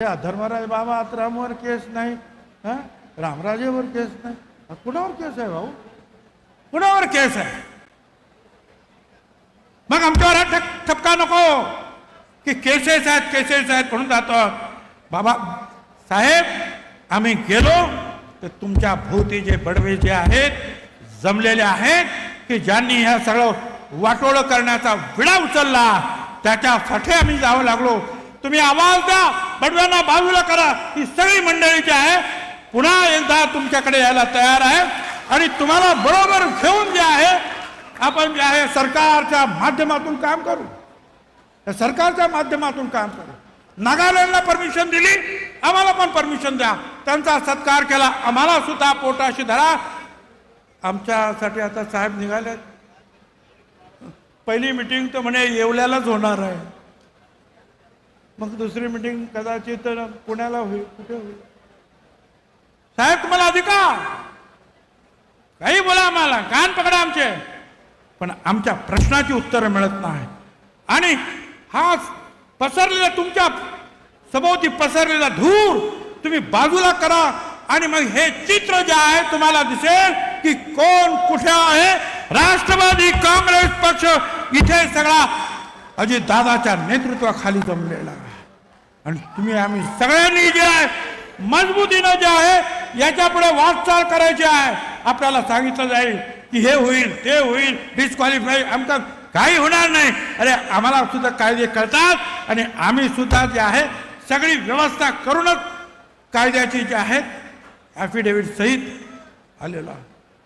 धर्मराज बाबा रामवर केस नाही हा? रामराजेवर केस नाही. कुणावर केस आहे भाऊ? कुणावर केस आहे? मग आमच्यावर ठपका नको. की केसेस आहेत केसेस आहेत म्हणून जातो. बाबा साहेब आम्ही गेलो तर तुमच्या भोवती जे बडवे जे आहेत जमलेले आहेत की ज्यांनी ह्या सगळं वाटोळं करण्याचा विडा उचलला त्याच्यासाठी आम्ही जावं लागलो. तुम्ही आवाज द्या बडव्यांना बाजूला करा. ही सगळी मंडळी जी आहे पुन्हा एकदा तुमच्याकडे यायला तयार आहे. आणि तुम्हाला बरोबर घेऊन जे आहे आपण जे आहे सरकारच्या माध्यमातून काम करू. सरकारच्या माध्यमातून काम करू. नागालँडला परमिशन दिली आम्हाला पण परमिशन द्या. त्यांचा सत्कार केला आम्हाला सुद्धा पोटाशी धरा. आमच्यासाठी आता साहेब निघाले पहिली मिटिंग तर म्हणे येवल्यालाच होणार आहे. मग दुसरी मिटिंग कदाचित पुण्याला होईल. कुठे होईल? साहेब तुम्हाला अधिकार? काही बोला आम्हाला. कान पकडा आमचे. पण आमच्या प्रश्नाची उत्तरं मिळत नाही. आणि हा पसरलेला तुमच्या सभोवती पसरलेला धूर तुम्ही बाजूला करा. आणि मग हे चित्र जे आहे तुम्हाला दिसेल की कोण कुठे आहे. राष्ट्रवादी काँग्रेस पक्ष इथे सगळा अजितदादाच्या नेतृत्वाखाली जमलेला आणि तुम्ही आम्ही सगळ्यांनी जे आहे मजबूतीनं जे आहे याच्यापुढे वाटचाल करायची आहे. आपल्याला सांगितलं जाईल की हे होईल ते होईल डिस्क्वालिफाय आमचं काही होणार नाही. अरे आम्हाला सुद्धा कायदे कळतात आणि आम्ही सुद्धा जे आहे सगळी व्यवस्था करूनच कायद्याची जे आहेत ॲफिडेव्हिट सहित आलेला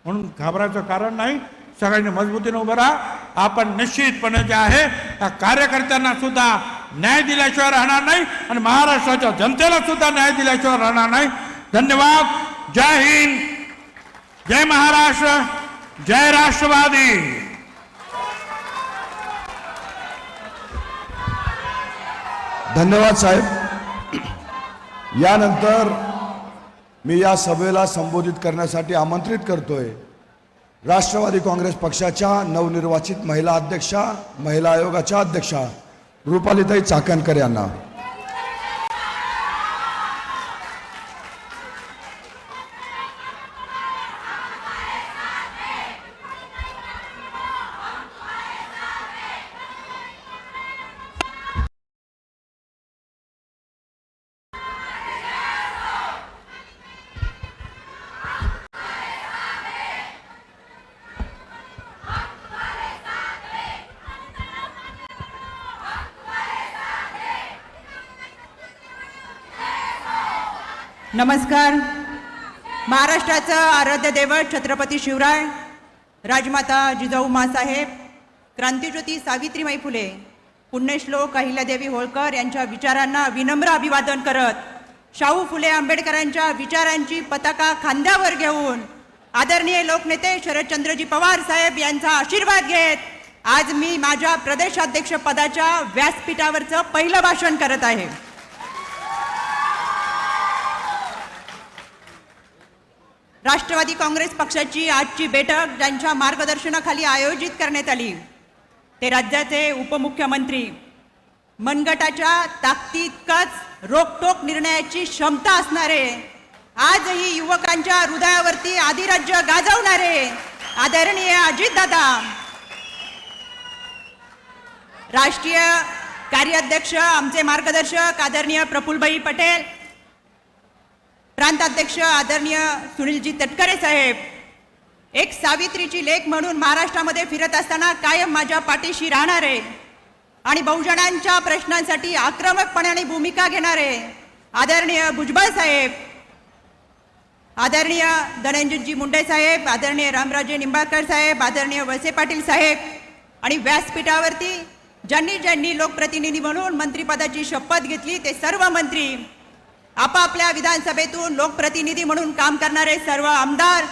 म्हणून घाबरायचं कारण नाही. सगळ्यांनी मजबूतीनं उभं राहा. आपण निश्चितपणे जे आहे त्या कार्यकर्त्यांना सुद्धा न्याय दिल्याशिवाय राहणार नाही आणि महाराष्ट्राच्या जनतेला सुद्धा न्याय दिल्याशिवाय राहणार नाही. धन्यवाद. जय हिंद. जय महाराष्ट्र. जय राष्ट्रवादी. धन्यवाद साहेब. यानंतर मी या सभेला संबोधित करण्यासाठी आमंत्रित करतोय राष्ट्रवादी काँग्रेस पक्षाच्या नवनिर्वाचित महिला अध्यक्षा महिला आयोगाच्या अध्यक्षा. रुपालीताई चाकणकर यांना. नमस्कार. महाराष्ट्राचं आराध्य दैवत छत्रपती शिवराय राजमाता जिजाऊ मासाहेब क्रांतीज्योती सावित्रीमाई फुले पुण्यश्लोक अहिल्यादेवी होळकर यांच्या विचारांना विनम्र अभिवादन करत शाहू फुले आंबेडकरांच्या विचारांची पताका खांद्यावर घेऊन आदरणीय लोकनेते शरदचंद्रजी पवार साहेब यांचा आशीर्वाद घेत आज मी माझ्या प्रदेशाध्यक्षपदाच्या व्यासपीठावरचं पहिलं भाषण करत आहे. राष्ट्रवादी काँग्रेस पक्षाची आजची बैठक ज्यांच्या मार्गदर्शनाखाली आयोजित करण्यात आली. ते राज्याचे उपमुख्यमंत्री. मनगटाच्या ताकदीतकच रोखटोक निर्णयाची क्षमता असणारे आजही युवकांच्या हृदयावरती आदिराज्य गाजवणारे आदरणीय अजितदादा. राष्ट्रीय कार्याध्यक्ष आमचे मार्गदर्शक आदरणीय प्रफुलभाई पटेल प्रांताध्यक्ष आदरणीय सुनीलजी तटकरे साहेब एक सावित्रीची लेख म्हणून महाराष्ट्रामध्ये फिरत असताना कायम माझ्या पाठीशी राहणार आहे आणि बहुजनांच्या प्रश्नांसाठी आक्रमकपणाने भूमिका घेणारे आदरणीय भुजबळ साहेब आदरणीय धनंजयजी मुंडे साहेब आदरणीय रामराजे निंबाळकर साहेब आदरणीय वळसे पाटील साहेब आणि व्यासपीठावरती ज्यांनी ज्यांनी लोकप्रतिनिधी म्हणून मंत्रिपदाची शपथ घेतली ते सर्व मंत्री आपापल्या विधानसभेतून लोकप्रतिनिधी म्हणून काम करणारे सर्व आमदार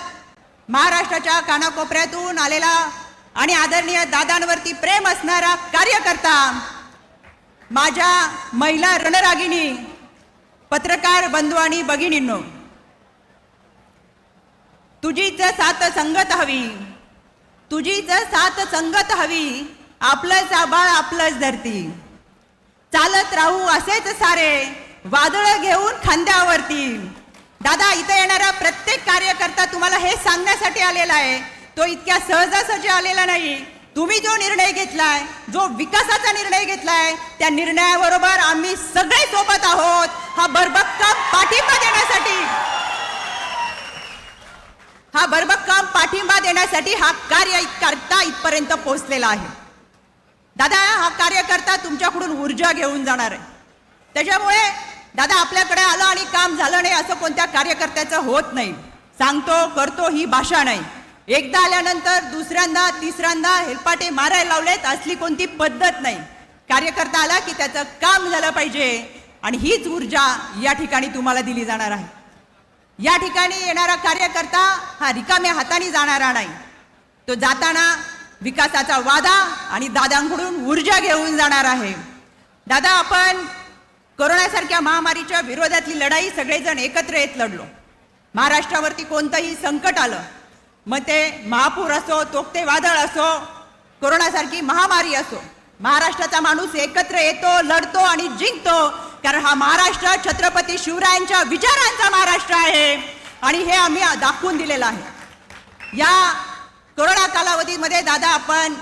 महाराष्ट्राच्या कानाकोपऱ्यातून आलेला आणि आदरणीय दादांवरती प्रेम असणारा कार्यकर्ता माझ्या महिला रणरागिणी पत्रकार बंधू आणि भगिनींनो तुझीच साथ संगत हवी तुझीच साथ संगत हवी आपलंच आबाळ आपलंच धरती चालत राहू असेच सारे वादळं घेऊन खांद्यावरती. दादा इथे येणारा प्रत्येक कार्यकर्ता तुम्हाला हे सांगण्यासाठी आलेला आहे. तो इतक्या सहजासहजी आलेला नाही. तुम्ही जो निर्णय घेतलाय जो विकासाचा निर्णय घेतलाय त्या निर्णयाबरोबर आम्ही सगळे सोबत आहोत. हा भरभक्कम पाठिंबा देण्यासाठी. हा भरभक्कम पाठिंबा देण्यासाठी हा कार्य करता इथपर्यंत पोहोचलेला आहे. दादा हा कार्यकर्ता तुमच्याकडून ऊर्जा घेऊन जाणार आहे. त्याच्यामुळे दादा आपल्याकडे आलं आणि काम झालं नाही असं कोणत्या कार्यकर्त्याचं होत नाही. सांगतो करतो ही भाषा नाही. एकदा आल्यानंतर दुसऱ्यांदा तिसऱ्यांदा हेलपाटे मारायला लावलेत असली कोणती पद्धत नाही. कार्यकर्ता आला की त्याचं काम झालं पाहिजे आणि हीच ऊर्जा या ठिकाणी तुम्हाला दिली जाणार आहे. या ठिकाणी येणारा कार्यकर्ता हा रिकाम्या हाताने जाणारा नाही. तो जाताना विकासाचा वादा आणि दादांकडून ऊर्जा घेऊन जाणार आहे. दादा आपण कोरोनासारख्या महामारीच्या विरोधातली लढाई सगळेजण एकत्र येत लढलो. महाराष्ट्रावरती कोणतंही संकट आलं मग ते महापूर असो तोकते वादळ असो कोरोनासारखी महामारी असो महाराष्ट्राचा माणूस एकत्र येतो लढतो आणि जिंकतो कारण हा महाराष्ट्र छत्रपती शिवरायांच्या विचारांचा महाराष्ट्र आहे आणि हे आम्ही दाखवून दिलेलं आहे. या कोरोना कालावधीमध्ये दादा आपण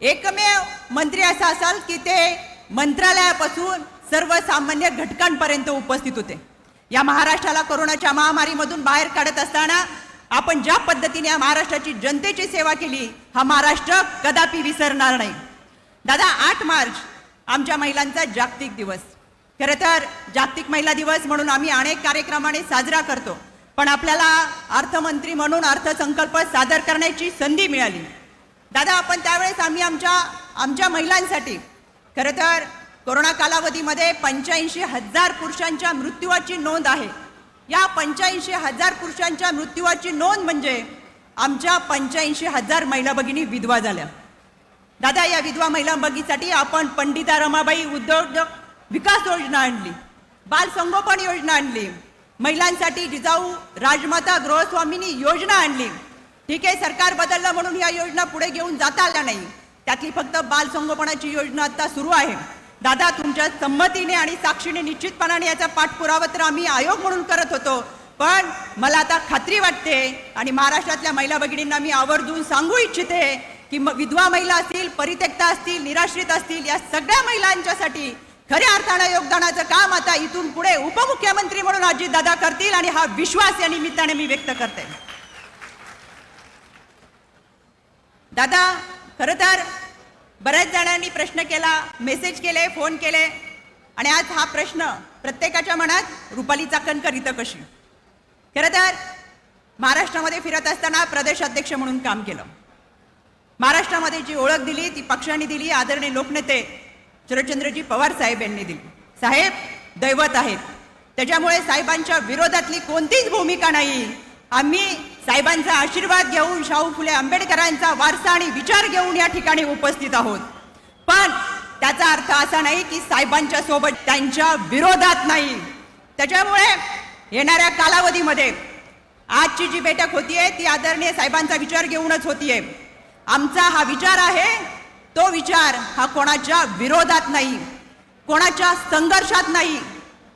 एकमेव मंत्री असं असाल की ते मंत्रालयापासून सर्वसामान्य घटकांपर्यंत उपस्थित होते. या महाराष्ट्राला कोरोनाच्या महामारीमधून बाहेर काढत असताना आपण ज्या पद्धतीने या महाराष्ट्राची जनतेची सेवा केली हा महाराष्ट्र कदापि विसरणार नाही. दादा आठ मार्च आमच्या महिलांचा जागतिक दिवस. खरं तर जागतिक महिला दिवस म्हणून आम्ही अनेक कार्यक्रमाने साजरा करतो पण आपल्याला अर्थमंत्री म्हणून अर्थसंकल्प सादर करण्याची संधी मिळाली. दादा आपण त्यावेळेस आम्ही आमच्या आमच्या महिलांसाठी खरं तर कोरोना कालावधीमध्ये पंच्याऐंशी हजार पुरुषांच्या मृत्यूची नोंद आहे. या पंच्याऐंशी हजार पुरुषांच्या मृत्यूची नोंद म्हणजे आमच्या पंच्याऐंशी हजार महिला भगिनी विधवा झाल्या. दादा या विधवा महिला बगीसाठी आपण पंडिता रमाबाई उद्योजक विकास योजना आणली बाल संगोपन योजना आणली महिलांसाठी जिजाऊ राजमाता गृहस्वामिनी योजना आणली. ठीक आहे सरकार बदललं म्हणून या योजना पुढे घेऊन जाता आल्या नाही. त्यातली फक्त बाल संगोपनाची योजना आता सुरू आहे. दादा तुमच्या संमतीने आणि साक्षीने निश्चितपणाने याचा पाठपुरावा तर आम्ही आयोग म्हणून करत होतो. पण मला आता खात्री वाटते आणि महाराष्ट्रातल्या महिला भगिनींना मी आवर्जून सांगू इच्छिते की विधवा महिला असतील परित्यक्ता असतील निराश्रित असतील या सगळ्या महिलांच्यासाठी खऱ्या अर्थानं योगदानाचं काम आता इथून पुढे उपमुख्यमंत्री म्हणून अजित दादा करतील आणि हा विश्वास या निमित्ताने मी व्यक्त करते. दादा खरं तर बऱ्याच जणांनी प्रश्न केला मेसेज केले फोन केले. आणि आज हा प्रश्न प्रत्येकाच्या मनात रुपाली चाकणकर इथं कशी? खरं तर महाराष्ट्रामध्ये फिरत असताना प्रदेश अध्यक्ष म्हणून काम केलं. महाराष्ट्रामध्ये जी ओळख दिली ती पक्षाने दिली आदरणीय लोकनेते शरदचंद्रजी पवार साहेब यांनी दिली. साहेब दैवत आहेत. त्याच्यामुळे साहेबांच्या विरोधातली कोणतीच भूमिका नाही. आम्ही साहेबांचा आशीर्वाद घेऊन शाहू फुले आंबेडकरांचा वारसा आणि विचार घेऊन या ठिकाणी उपस्थित आहोत. पण त्याचा अर्थ असा नाही की साहेबांच्या सोबत त्यांच्या विरोधात नाही. त्याच्यामुळे येणाऱ्या कालावधीमध्ये आजची जी बैठक होतीये ती आदरणीय साहेबांचा विचार घेऊनच होतीये. आमचा हा विचार आहे तो विचार हा कोणाच्या विरोधात नाही कोणाच्या संघर्षात नाही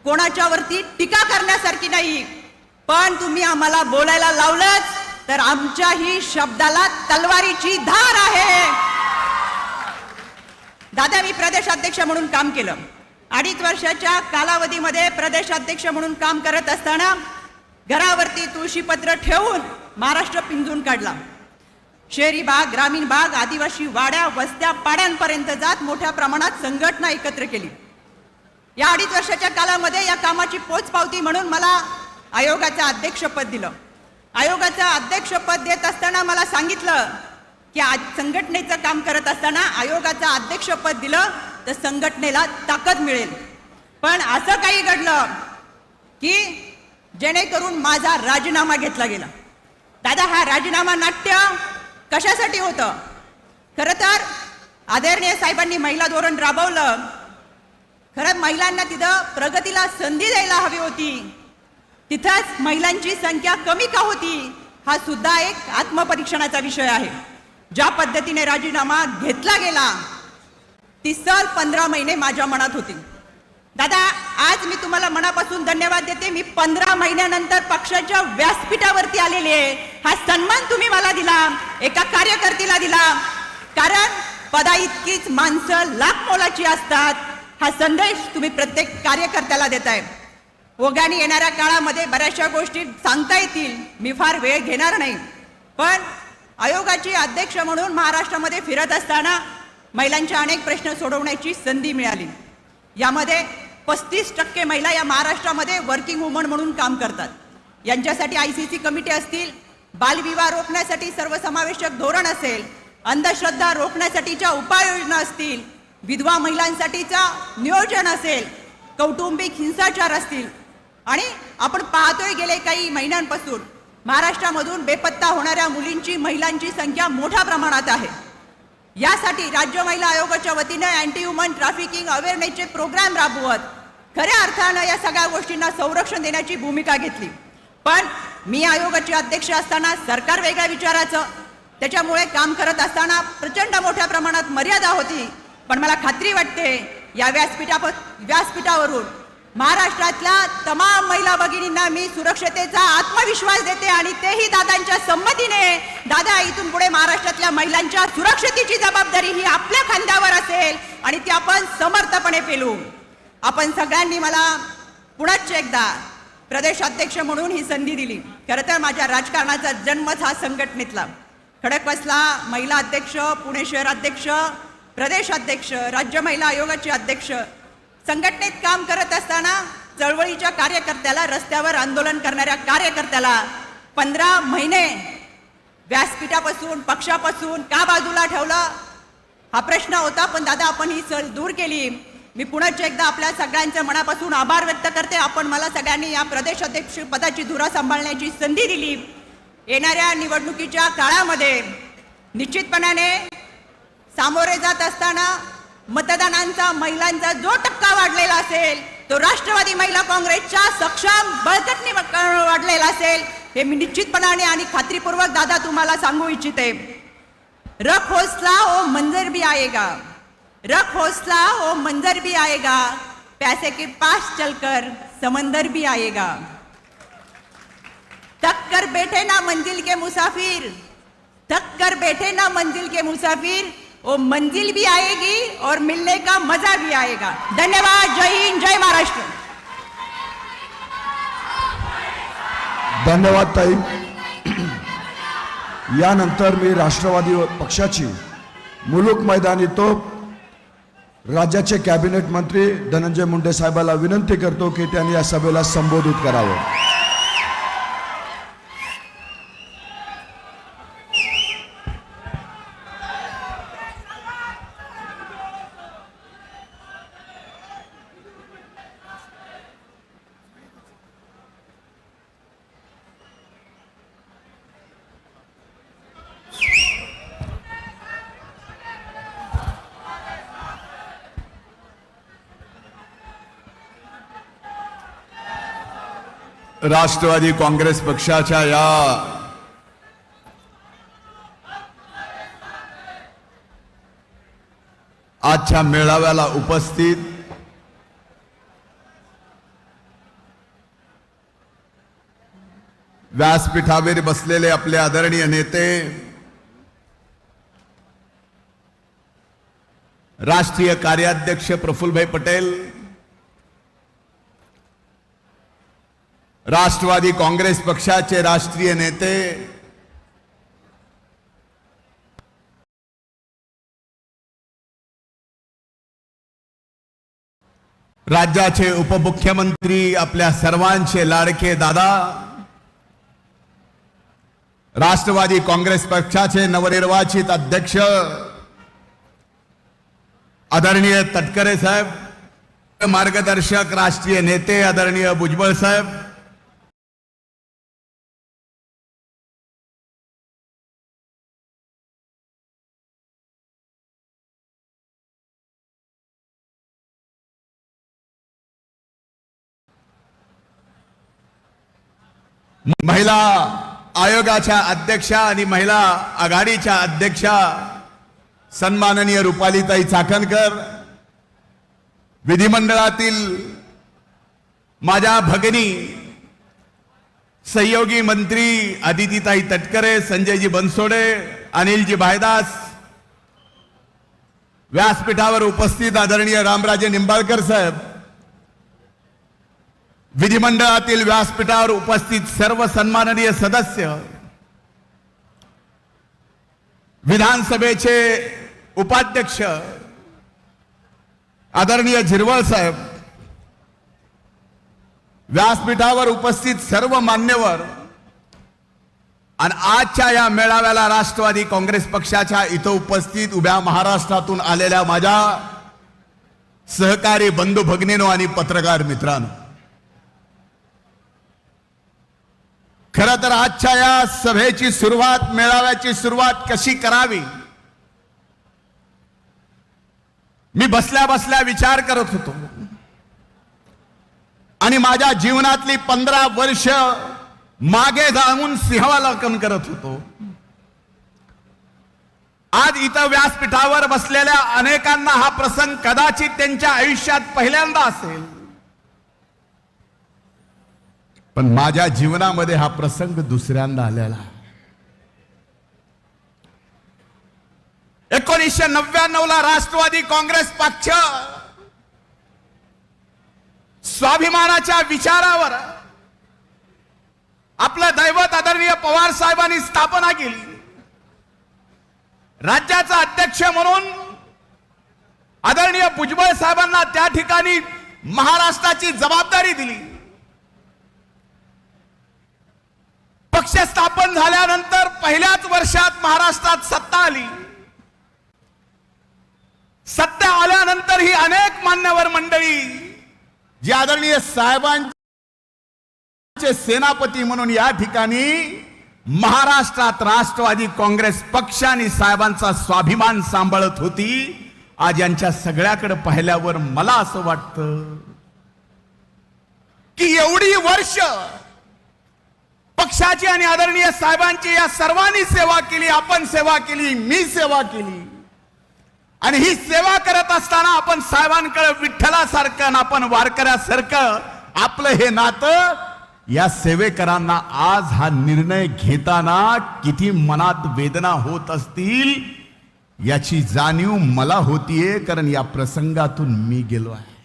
कोणाच्यावरती टीका करण्यासारखी नाही. पण तुम्ही आम्हाला बोलायला लावलंच तर आमच्या ही शब्दाला तलवारीची धार आहे. दादा मी प्रदेशाध्यक्ष म्हणून काम केलं. अडीच वर्षाच्या कालावधीमध्ये प्रदेशाध्यक्ष म्हणून काम करत असताना घरावरती तुळशीपत्र ठेवून महाराष्ट्र पिंजून काढला. शहरी भाग ग्रामीण भाग आदिवासी वाड्या वस्त्या पाड्यांपर्यंत जात मोठ्या प्रमाणात संघटना एकत्र केली. या अडीच वर्षाच्या कालामध्ये या कामाची पोचपावती म्हणून मला आयोगाचं अध्यक्षपद दिलं. आयोगाचं अध्यक्षपद देत असताना मला सांगितलं की आज संघटनेचं काम करत असताना आयोगाचं अध्यक्षपद दिलं तर संघटनेला ताकद मिळेल. पण असं काही घडलं की जेणेकरून माझा राजीनामा घेतला गेला. दादा हा राजीनामा नाट्य कशासाठी होतं? खरं तर आदरणीय साहेबांनी महिला धोरण राबवलं. खरं महिलांना तिथं प्रगतीला संधी द्यायला हवी होती. तिथंच महिलांची संख्या कमी का होती हा सुद्धा एक आत्मपरीक्षणाचा विषय आहे. ज्या पद्धतीने राजीनामा घेतला गेला ती सल पंधरा महिने माझ्या मनात होती. दादा आज मी तुम्हाला मनापासून धन्यवाद देते. मी पंधरा महिन्यानंतर पक्षाच्या व्यासपीठावरती आलेली आहे. हा सन्मान तुम्ही मला दिला एका कार्यकर्तीला दिला. कारण पदा इतकीच माणसं लाख मोलाची असतात. हा संदेश तुम्ही प्रत्येक कार्यकर्त्याला देताय. ओघाने येणाऱ्या काळामध्ये बऱ्याचशा गोष्टी सांगता येतील. मी फार वेळ घेणार नाही. पण आयोगाची अध्यक्ष म्हणून महाराष्ट्रामध्ये फिरत असताना महिलांचे अनेक प्रश्न सोडवण्याची संधी मिळाली. यामध्ये पस्तीस टक्के महिला या महाराष्ट्रामध्ये वर्किंग वुमन म्हणून काम करतात. यांच्यासाठी आय सी सी कमिटी असतील बालविवाह रोखण्यासाठी सर्वसमावेशक धोरण असेल अंधश्रद्धा रोखण्यासाठीच्या उपाययोजना असतील विधवा महिलांसाठीचा नियोजन असेल कौटुंबिक हिंसाचार असतील आणि आपण पाहतोय गेले काही महिन्यांपासून महाराष्ट्रामधून बेपत्ता होणाऱ्या मुलींची महिलांची संख्या मोठ्या प्रमाणात आहे. यासाठी राज्य महिला आयोगाच्या वतीनं अँटी ह्युमन ट्रॅफिकिंग अवेअरनेसचे प्रोग्राम राबवत खऱ्या अर्थानं या सगळ्या गोष्टींना संरक्षण देण्याची भूमिका घेतली. पण मी आयोगाचे अध्यक्ष असताना सरकार वेगळ्या विचाराचं. त्याच्यामुळे काम करत असताना प्रचंड मोठ्या प्रमाणात मर्यादा होती. पण मला खात्री वाटते या व्यासपीठा व्यासपीठावरून महाराष्ट्रातल्या तमाम महिला भगिनींना मी सुरक्षतेचा आत्मविश्वास देते आणि तेही दादांच्या संमतीने दादा इथून पुढे महाराष्ट्रातल्या महिलांच्या सुरक्षतेची जबाबदारी ही आपल्या खांद्यावर असेल आणि ती आपण समर्थपणे पेलू. आपण सगळ्यांनी मला पुनश्च एकदा प्रदेशाध्यक्ष म्हणून ही संधी दिली. खरं तर माझ्या राजकारणाचा जन्मच हा संघटनेतला. खडकवासला महिला अध्यक्ष पुणे शहर अध्यक्ष प्रदेशाध्यक्ष राज्य महिला आयोगाचे अध्यक्ष संघटनेत काम करत असताना चळवळीच्या कार्यकर्त्याला रस्त्यावर आंदोलन करणाऱ्या कार्यकर्त्याला पंधरा महिने व्यासपीठापासून पक्षापासून का बाजूला ठेवलं? हा प्रश्न होता पण दादा आपण ही चळ दूर केली. मी पुन्हा एकदा आपल्या सगळ्यांच्या मनापासून आभार व्यक्त करते. आपण मला सगळ्यांनी या प्रदेश अध्यक्ष पदाची धुरा सांभाळण्याची संधी दिली. येणाऱ्या निवडणुकीच्या काळामध्ये निश्चितपणाने सामोरे जात असताना मतदानांचा महिलांचा जो टक्का वाढलेला असेल तो राष्ट्रवादी महिला काँग्रेसच्या सक्षम बळकटने वाढलेला असेल हे मी निश्चितपणाने आणि खात्रीपूर्वक दादा तुम्हाला सांगू इच्छिते. रख हौसला ओ मंजर भी आएगा. रख हौसला ओ मंजर भी आएगा. पैसे के पास चलकर समंदर भी आएगा. थक कर बैठे ना मंजिल के मुसाफिर. थक कर बैठे ना मंजिल के मुसाफिर. वो मंजिल भी आएगी और मिलने का मजा भी आएगा। धन्यवाद जय हिंद जय महाराष्ट्र। धन्यवाद ताई। यानंतर मी राष्ट्रवादी पक्षाची मुलुक मैदान येतो राज्याचे कॅबिनेट मंत्री धनंजय मुंडे साहेबाला विनंती करतो की त्यांनी या सभेला संबोधित करावं. राष्ट्रवादी काँग्रेस पक्षाच्या या आजच्या मेळाव्याला उपस्थित व्यासपीठावर बसलेले आपले आदरणीय नेते राष्ट्रीय कार्याध्यक्ष प्रफुल्लभाई पटेल राष्ट्रवादी काँग्रेस पक्षाचे राष्ट्रीय नेते राज्याचे उपमुख्यमंत्री आपल्या सर्वांचे लाडके दादा राष्ट्रवादी काँग्रेस पक्षाचे नवनिर्वाचित अध्यक्ष आदरणीय तटकरे साहेब मार्गदर्शक राष्ट्रीय नेते आदरणीय भुजबळ साहेब महिला आयोगाच्या अध्यक्षा आणि महिला आघाडीच्या अध्यक्षा सन्माननीय रुपालीताई चाकणकर विधिमंडळातील माझ्या भगिनी सहयोगी मंत्री अदितीताई तटकरे संजयजी बनसोडे अनिलजी भायदास व्यासपीठावर उपस्थित आदरणीय रामराजे निंबाळकर साहेब विधिमंडळातील व्यासपीठावर उपस्थित सर्व सन्माननीय सदस्य विधानसभेचे उपाध्यक्ष आदरणीय झिरवळ साहेब व्यासपीठावर उपस्थित सर्व मान्यवर आणि आजच्या या मेळाव्याला राष्ट्रवादी काँग्रेस पक्षाच्या इथं उपस्थित उभ्या महाराष्ट्रातून आलेल्या माझ्या सहकारी बंधू भगिनीनो आणि पत्रकार मित्रांनो. खर तर आजच्या या सभेची सुरुवात मेळाव्याची सुरुवात कशी करावी? मी बसल्या बसल्या विचार करत होतो. आणि माझ्या जीवनातली पंधरा वर्ष मागे जाऊन सिंहावलोकन करत होतो. आज इथं व्यासपीठावर बसलेल्या अनेकांना हा प्रसंग कदाचित त्यांच्या आयुष्यात पहिल्यांदा असेल. पण माझ्या जीवनामध्ये हा प्रसंग दुसऱ्यांदा आलेला. एकोणीसशे नव्याण्णव ला राष्ट्रवादी काँग्रेस पक्ष स्वाभिमानाच्या विचारावर आपलं दैवत आदरणीय पवार साहेबांनी स्थापना केली. राज्याचा अध्यक्ष म्हणून आदरणीय भुजबळ साहेबांना त्या ठिकाणी महाराष्ट्राची जबाबदारी दिली. पक्ष स्थापन झाल्यानंतर पहिल्याच वर्षात महाराष्ट्रात सत्ता आली. सत्ता आल्यानंतर ही अनेक मान्यवर मंडळी जी आदरणीय साहेबांचे सेनापती म्हणून या ठिकाणी महाराष्ट्रात राष्ट्रवादी काँग्रेस पक्ष आणि साहेबांचा स्वाभिमान सांभाळत होती. आज यांच्या सगळ्याकडे पाहिल्यावर मला असं वाटतं की एवढी वर्ष पक्षाची आणि आदरणीय साहेबांची या सर्वांनी सेवा केली आपण सेवा केली मी सेवा केली. आणि ही सेवा करत असताना आपण साहेबांकडे विठ्ठलासारखं आणि आपण वारकऱ्यासारखं आपलं हे नातं या सेवेकरांना आज हा निर्णय घेताना किती मनात वेदना होत असतील याची जाणीव मला होतीये कारण या प्रसंगातून मी गेलो आहे.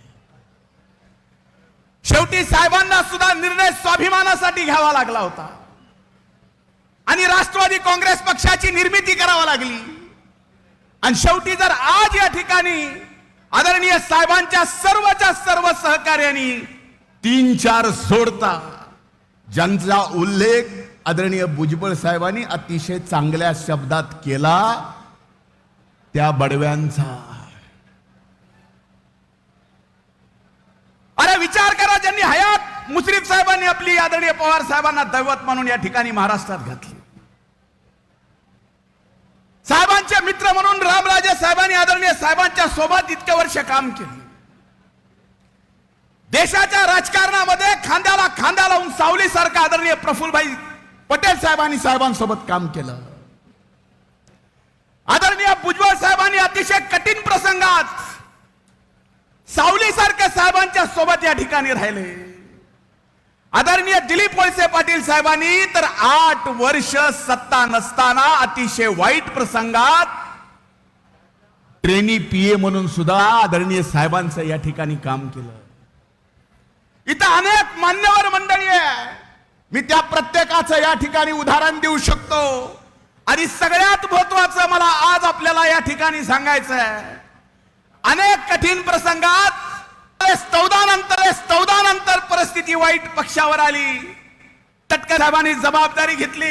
शेवटी साहेबांना सुद्धा निर्णय स्वाभिमानासाठी घ्यावा लागला होता. आणि राष्ट्रवादी काँग्रेस पक्षाची निर्मिती करावा लागली. आणि शेवटी जर आज या ठिकाणी आदरणीय साहेबांच्या सर्वच्या सर्व सहकार्यांनी तीन चार सोडता ज्यांचा उल्लेख आदरणीय भुजबळ साहेबांनी अतिशय चांगल्या शब्दात केला त्या बडव्यांचा अरे विचार करा ज्यांनी हयात मुश्रीफ साहेबांनी आपली आदरणीय पवार साहेबांना दैवत म्हणून या ठिकाणी महाराष्ट्रात घातली. साहेबांचे मित्र म्हणून रामराजे साहेबांनी आदरणीय साहेबांच्या सोबत इतके वर्ष काम केले. देशाच्या राजकारणामध्ये खांद्याला खांदा लावून सावलीसारखं आदरणीय प्रफुल्लभाई पटेल साहेबांनी साहेबांसोबत काम केलं. आदरणीय भुजबळ साहेबांनी अतिशय कठीण प्रसंगात सावलीसारख्या साहेबांच्या सोबत या ठिकाणी राहिले. आदरणीय दिलीप वळसे पाटील साहेबांनी तर आठ वर्ष सत्ता नसताना अतिशय वाईट प्रसंगात ट्रेनी पीए म्हणून सुद्धा आदरणीय साहेबांचं या ठिकाणी काम केलं. इथं अनेक मान्यवर मंडळी आहे. मी त्या प्रत्येकाचं या ठिकाणी उदाहरण देऊ शकतो. आणि सगळ्यात महत्वाचं मला आज आपल्याला या ठिकाणी सांगायचं आहे. अनेक कठीण प्रसंगात चौदा नंतर चौदा नंतर परिस्थिती वाईट पक्षावर आली. तटकर साहेबांनी जबाबदारी घेतली.